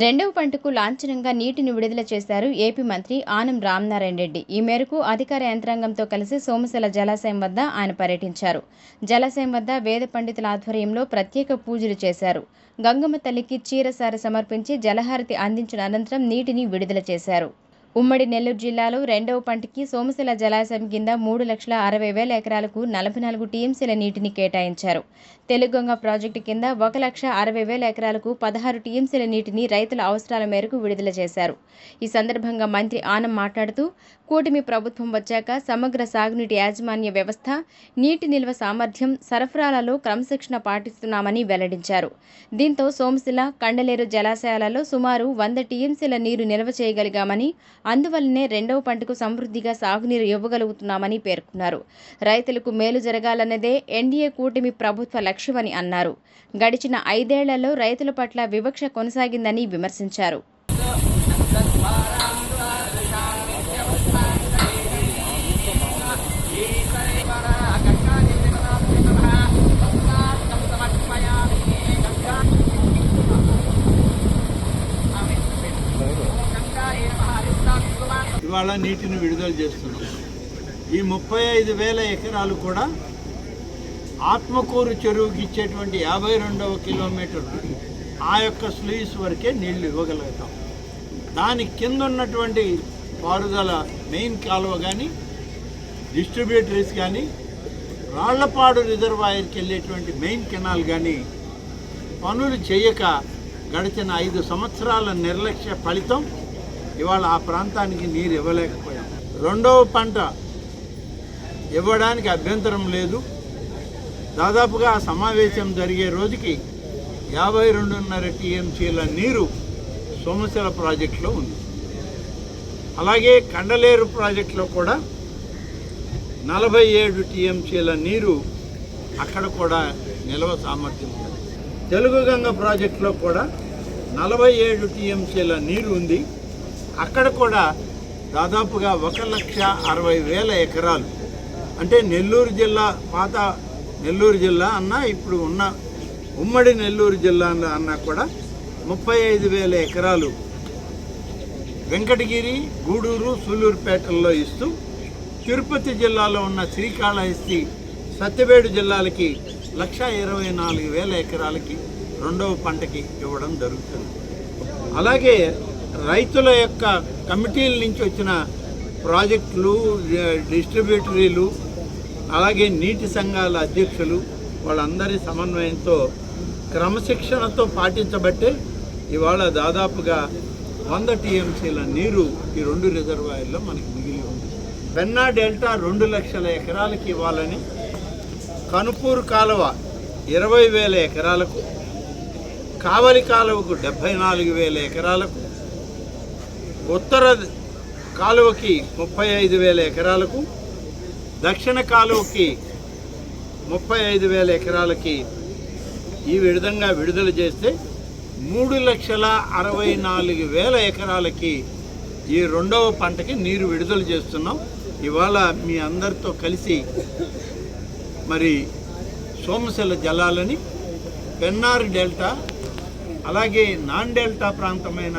రెండవ పంటకు లాంఛనంగా నీటిని విడుదల చేశారు ఏపీ మంత్రి ఆనం రామనారాయణ రెడ్డి. ఈ మేరకు అధికార యంత్రాంగంతో కలిసి సోమశిల జలాశయం వద్ద ఆయన పర్యటించారు. జలాశయం వద్ద వేద పండితుల ఆధ్వర్యంలో ప్రత్యేక పూజలు చేశారు. గంగమ్మ తల్లికి చీరసార సమర్పించి జలహారతి అందించిన అనంతరం నీటిని విడుదల చేశారు. ఉమ్మడి నెల్లూరు జిల్లాలో రెండవ పంటకి సోమశిల జలాశయం కింద మూడు లక్షల అరవై వేల ఎకరాలకు నలభై నాలుగు టీఎంసీల నీటిని కేటాయించారు. తెలుగొంగ ప్రాజెక్టు కింద ఒక లక్ష అరవై వేల ఎకరాలకు పదహారు టీఎంసీల నీటిని రైతుల అవసరాల మేరకు విడుదల చేశారు. ఈ సందర్భంగా మంత్రి ఆనం మాట్లాడుతూ కూటమి ప్రభుత్వం వచ్చాక సమగ్ర సాగునీటి యాజమాన్య వ్యవస్థ నీటి నిల్వ సామర్థ్యం సరఫరాలలో క్రమశిక్షణ పాటిస్తున్నామని వెల్లడించారు. దీంతో సోమశిల కండలేరు జలాశయాలలో సుమారు వంద టీఎంసీల నీరు నిల్వ చేయగలిగామని అందువల్లనే రెండవ పంటకు సమృద్ధిగా సాగునీరు ఇవ్వగలుగుతున్నామని పేర్కొన్నారు. రైతులకు మేలు జరగాలన్నదే ఎన్డీఏ కూటమి ప్రభుత్వ లక్ష్యమని అన్నారు. గడిచిన ఐదేళ్ళలో రైతుల పట్ల వివక్ష కొనసాగిందని విమర్శించారు. ఇవాళ నీటిని విడుదల చేస్తున్నాం. ఈ ముప్పై ఐదు వేల ఎకరాలు కూడా ఆత్మకూరు చెరువుకి ఇచ్చేటువంటి యాభై రెండవ కిలోమీటర్ ఆ యొక్క స్లూయిస్ వరకే నీళ్ళు ఇవ్వగలుగుతాం. దాని కింద ఉన్నటువంటి పారుదల మెయిన్ కాలువ కానీ డిస్ట్రిబ్యూటరీస్ కానీ రాళ్ళపాడు రిజర్వాయర్కి వెళ్ళేటువంటి మెయిన్ కెనాల్ కానీ పనులు చేయక గడిచిన ఐదు సంవత్సరాల నిర్లక్ష్య ఫలితం ఇవాళ ఆ ప్రాంతానికి నీరు ఇవ్వలేకపోయాం. రెండవ పంట ఇవ్వడానికి అభ్యంతరం లేదు. దాదాపుగా ఆ సమావేశం జరిగే రోజుకి యాభై రెండున్నర టీఎంసీల నీరు సోమశిల ప్రాజెక్టులో ఉంది. అలాగే కండలేరు ప్రాజెక్టులో కూడా నలభై ఏడు టీఎంసీల నీరు అక్కడ కూడా నిల్వ సామర్థ్యం ఉంది. తెలుగు గంగ ప్రాజెక్టులో కూడా నలభై ఏడు టీఎంసీల నీరు ఉంది. అక్కడ కూడా దాదాపుగా ఒక లక్ష అరవై వేల ఎకరాలు. అంటే నెల్లూరు జిల్లా పాత నెల్లూరు జిల్లా అన్న ఇప్పుడు ఉన్న ఉమ్మడి నెల్లూరు జిల్లా అన్నా కూడా ముప్పై ఐదు వేల ఎకరాలు వెంకటగిరి గూడూరు సూళ్ళూరుపేటల్లో ఇస్తూ తిరుపతి జిల్లాలో ఉన్న శ్రీకాళహస్తి సత్యవేడు జిల్లాలకి లక్ష ఇరవై నాలుగు వేల ఎకరాలకి రెండవ పంటకి ఇవ్వడం జరుగుతుంది. అలాగే రైతుల యొక్క కమిటీల నుంచి వచ్చిన ప్రాజెక్టులు డిస్ట్రిబ్యూటరీలు అలాగే నీటి సంఘాల అధ్యక్షులు వాళ్ళందరి సమన్వయంతో క్రమశిక్షణతో పాటించబట్టే ఇవాళ దాదాపుగా వంద టీఎంసీల నీరు ఈ రెండు రిజర్వాయర్లో మనకి మిగిలి ఉంది. పెన్నా డెల్టా రెండు లక్షల ఎకరాలకి ఇవ్వాలని కనుపూరు కాలువ ఇరవై వేల ఎకరాలకు కావలి కాలువకు డెబ్భై నాలుగు వేల ఎకరాలకు ఉత్తర కాలువకి ముప్పై ఐదు వేల ఎకరాలకు దక్షిణ కాలువకి ముప్పై ఐదు వేల ఎకరాలకి ఈ విధంగా విడుదల చేస్తే మూడు లక్షల అరవై నాలుగు వేల ఎకరాలకి ఈ రెండవ పంటకి నీరు విడుదల చేస్తున్నాం. ఇవాళ మీ అందరితో కలిసి మరి సోమశిల జలాలని పెన్నార్ డెల్టా అలాగే నాన్ డెల్టా ప్రాంతమైన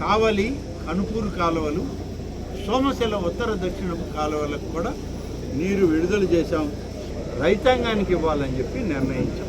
కావలి కనుపూరు కాలువలు సోమశిల ఉత్తర దక్షిణపు కాలువలకు కూడా నీరు విడుదల చేశాం. రైతాంగానికి ఇవ్వాలని చెప్పి నిర్ణయించాం.